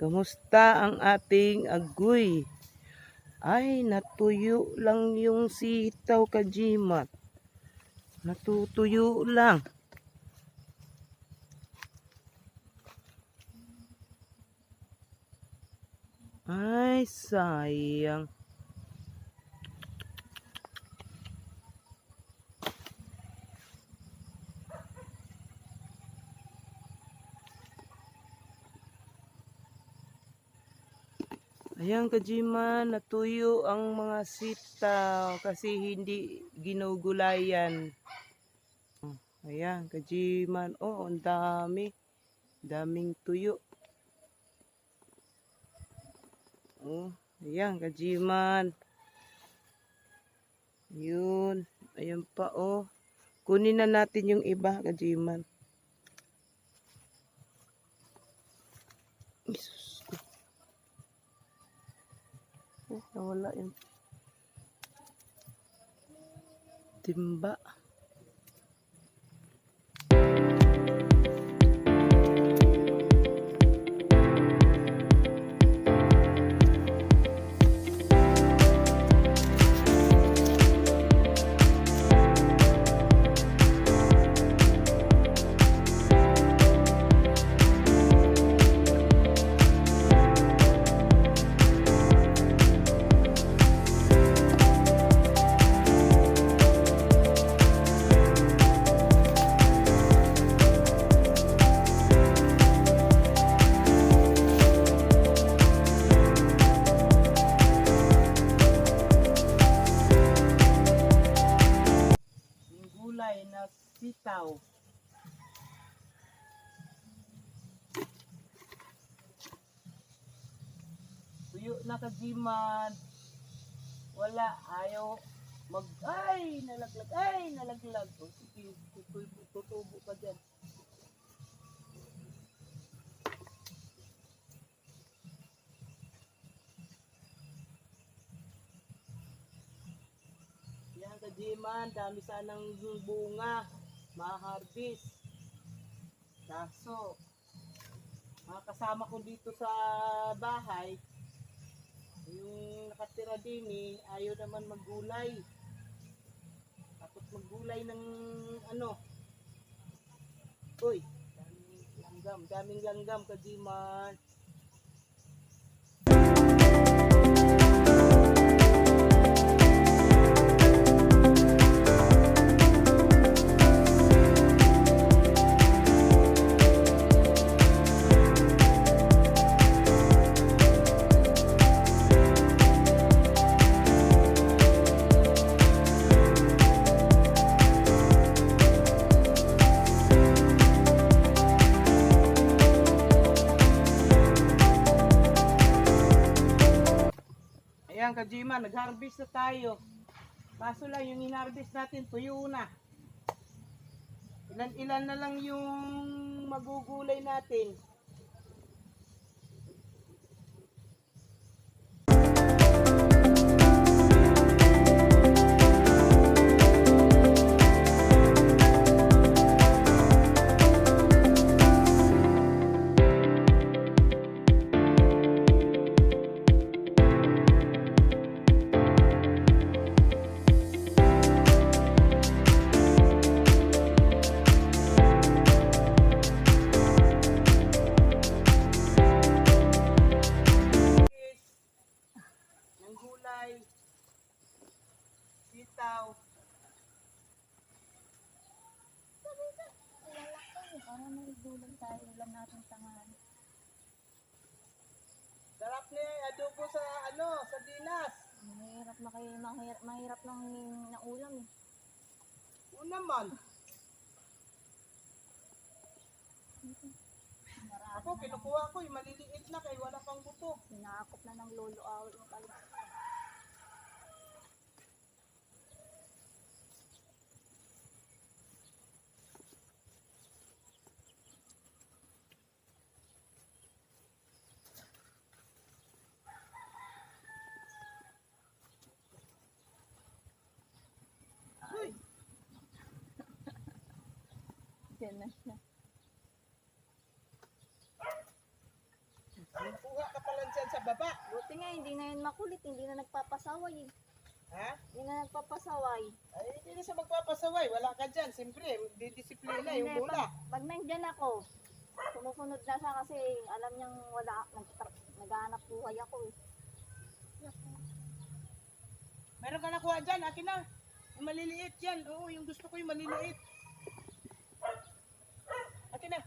Kamusta ang ating agoy? Ay, natuyo lang yung sitaw kajimat. Natutuyo lang. Ay, sayang. Ayan, Kajiman, natuyo ang mga sitaw kasi hindi ginugulayan. Ayan, Kajiman. Oh, ang dami. Daming tuyo. Oh, ayan, Kajiman. Yun. Ayan pa, oh. Kunin na natin yung iba, Kajiman. Jesus Oh, nawala yung timba. Yung Na kajiman. Wala, ayaw mag... Ay, nalaglag. Ay, nalaglag. O, sige, tutubo, tutubo ka dyan. Yan kajiman, dami sanang bunga, ma-harvest. Kaso, mga kasama ko dito sa bahay, yung nakatira din eh, ayaw naman maggulay. Takot maggulay ng ano. Uy, daming langgam, daming langgam kajiman. Kajima, nag-harvest na tayo. Kaso lang, yung in-harvest natin, tuyo na. Ilan-ilan na lang yung magugulay natin. Gulay, sitaw. Para may gulang tayo ulam natin tangan. Sarap ni adobo sa ano, sa dinas. Mahirap na kayo, mahirap, mahirap lang na ulam eh. O naman, ako kinukuha ko yung maliliit na kay wala pang buto. Sinakop na ng lolo awit mo pala. Uy, Yan na siya. Kuha ka pala dyan sa baba. Buti nga, hindi na yun makulit. Hindi na nagpapasaway. eh. Ha? Hindi na nagpapasaway. Ay, hindi na siya magpapasaway. Wala ka dyan. Siyempre, didisiplina yung bola. Pag, pag nandyan ako, sumusunod na siya kasi alam niyang wala, nag, naghahanap buhay ako eh. Meron ka nakuha dyan. Akin na. Yung maliliit yan. Oo, yung gusto ko yung maliliit. Akin na.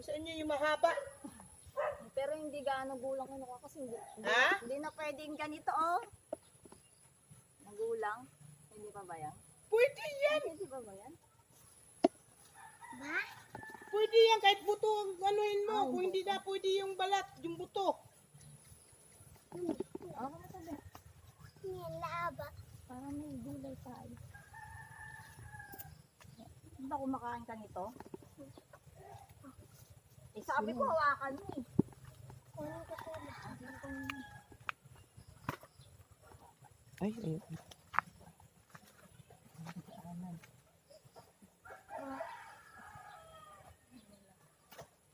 Gusto niyo yung mahaba. Pero hindi gaano gulang kinuha kasi hindi, hindi, Ha? hindi na pwedeng ganito oh. Nagulang. Hindi pa ba yan? Pwede yan. Hindi pa ba yan? Pwede yan kahit buto ang anuin mo. Ah, Kung hindi na pwede yung balat, yung buto. Ano ka sabi? Parang may gulay tayo. Hindi ba kumakain ka nito? Sabi ko hawakan mo eh. Ay, ay.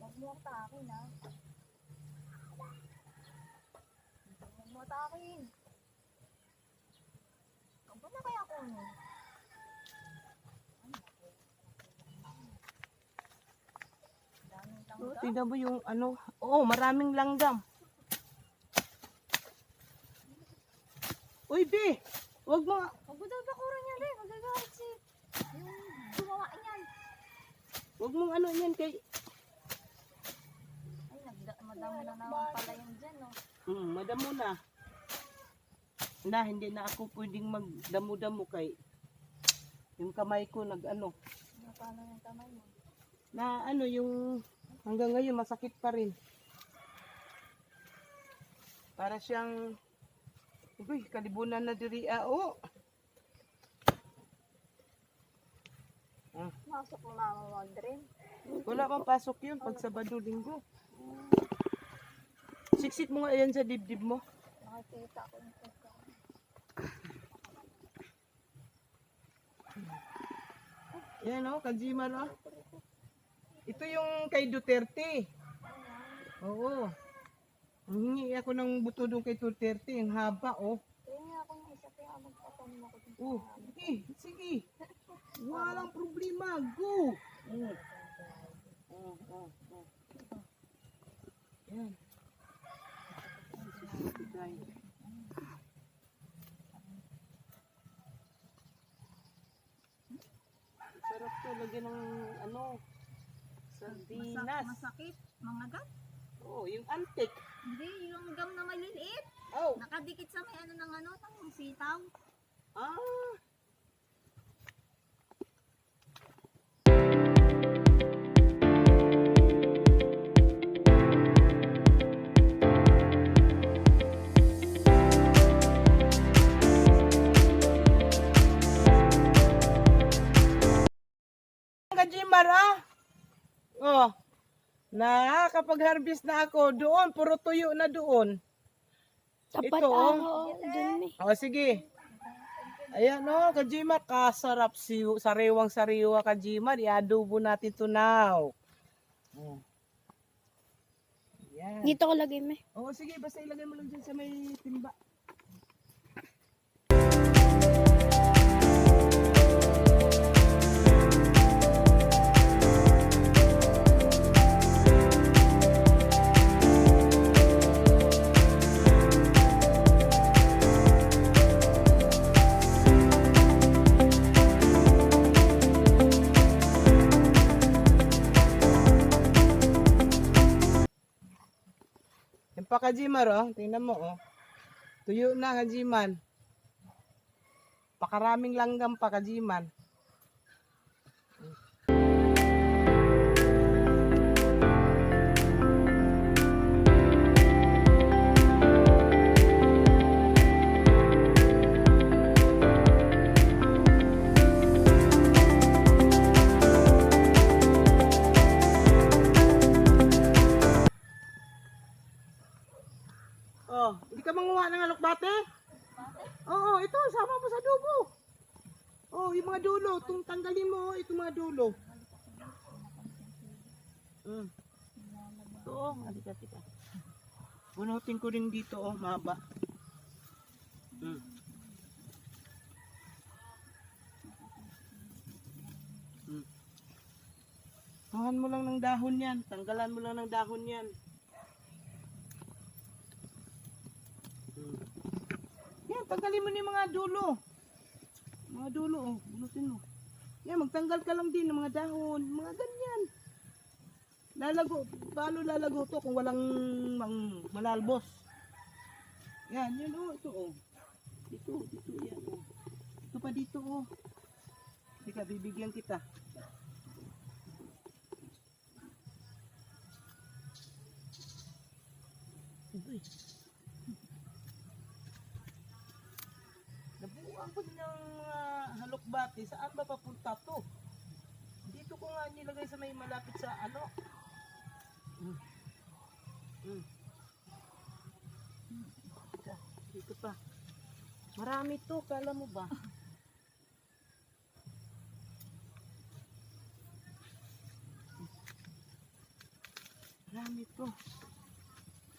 Huwag mo atakin ha. Huwag mo atakin. Huwag mo na kaya kunin. Oh, tingnan mo yung ano. Oo, maraming langgam. Uy, Bi! Huwag mo. Huwag mo daw bakuran niya rin. Magagalit si yung gumawa niyan. Huwag mong ano yan kay... Ay, nagda, madami na naman pala yung dyan, no? Hmm, madamo na. Na, hindi na ako pwedeng magdamo-damo kay... Yung kamay ko nag ano. Ano paano yung kamay mo? Na ano yung... Hanggang ngayon masakit pa rin. Para siyang... Uy, kalibunan na diri. Ah, oo. Masok mo mo, Aldrin. Wala pang pasok yun pag Sabado, Linggo. Siksik mo nga yan sa dibdib mo. Nakikita ko yung pagkain. Yan o, Kajima no? Ito yung kay Duterte. Oo. Hingi ako ng buto doon kay Duterte. Ang haba, oh. Kaya nga ako ng isa kaya magpatanim ako dun. Oh, sige, sige. Walang problema. Go. Oh. Oh, oh, oh. Yan. Sarap to, lagyan ng ano, sardinas. Masakit, mga gat. Oh, yung antik. Hindi, yung gam na maliliit. Oh, Nakadikit sa may ano ng ano, ng sitaw. ah. Nakakapag-harvest na ako doon. Puro tuyo na doon. Ito oh. Oh, sige. Ayan o, oh, Kajima, kasarap si sariwang sariwa Kajima. I-adobo natin to now. Oh. Ayan. Dito ko lagay mo. Oo, sige, basta ilagay mo lang dyan sa may timba. Kajimar, oh. Tingnan mo, oh. Tuyo na, Kajiman. Pakaraming langgam pa, Kajiman. Oh, hindi ka manguha ng alokbate? Oo, ito, sama mo sa dubo. Oh, yung mga dulo, itong tanggalin mo, oh, itong mga dulo. Mm. Ito, oh. Halika, tika. Bunutin ko rin dito, oh, mahaba. Hmm. Hmm. Kuhan mo lang ng dahon yan. Tanggalan mo lang ng dahon yan. Hmm. Yan, tanggalin mo ni mga dulo. Mga dulo, oh. Bunutin mo. Yan, magtanggal ka lang din ng mga dahon. Mga ganyan. Lalago, paano lalago to kung walang mang, manalbos? Yan, yan oh, ito oh. Dito, dito, yan oh. Ito pa dito oh. Teka, bibigyan kita. Uy. Ko din ng mga halokbati. Saan ba papunta to? Dito ko nga nilagay sa may malapit sa ano. Mm. Mm. Dito, pa. Marami to, kala mo ba? Marami to.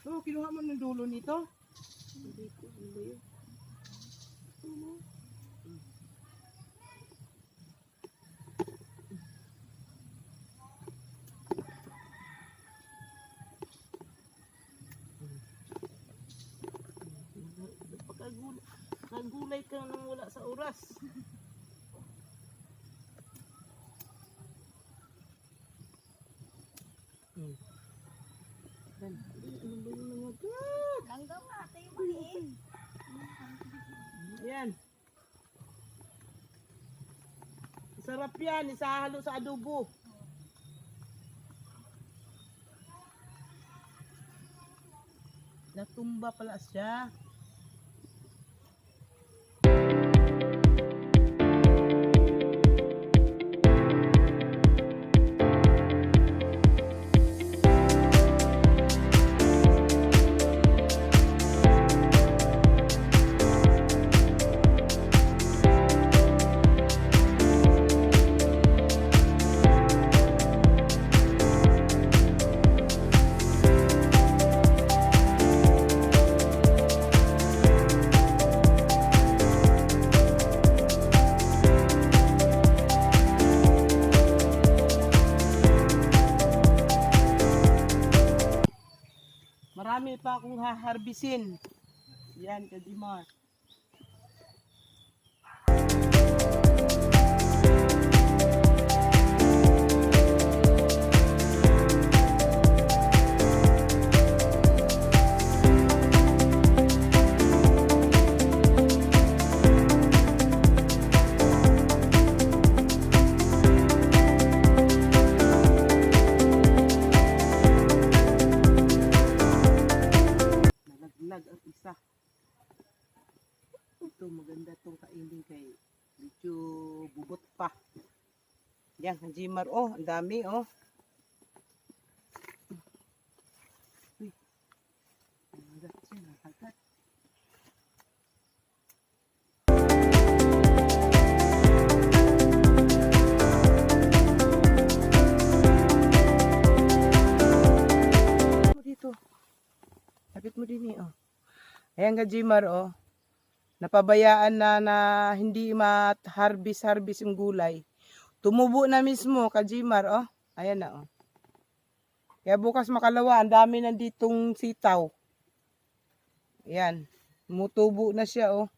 So, kinuha mo ng dulo nito? Ano ba yun? Ano? Pagkagulay, kagulay ka nang wala sa oras. Yan. Mga gat? Langgaw nga, yung maliit. Ayan. Sarap yan. Isahalo sa adobo. Natumba pala siya. Pa akong haharbisin. Yan, Kadimar. Yan, ang Jimar. Oh, ang dami, oh. Dito. Lapit mo eh, oh. Ayan ka, Jimar, oh. Napabayaan na na hindi mat-harvest-harvest yung gulay. Tumubo na mismo, ka, Jimar, oh. Ayan na, oh. Kaya bukas makalawa, ang dami nanditong sitaw. Ayan. Tumutubo na siya, oh.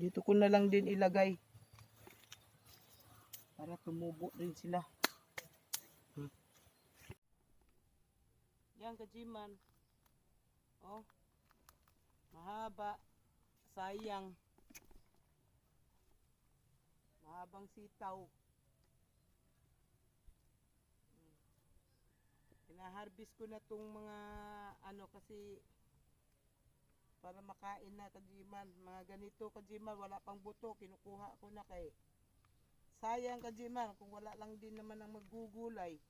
Dito ko na lang din ilagay. Para tumubo rin sila. Yan kajiman. Oh. Mahaba. Sayang. Mahabang sitaw. Pinaharvest ko na tong mga ano kasi para makain na kajiman. Mga ganito kajiman, wala pang buto. Kinukuha ko na kay sayang kajiman kung wala lang din naman ang maggugulay.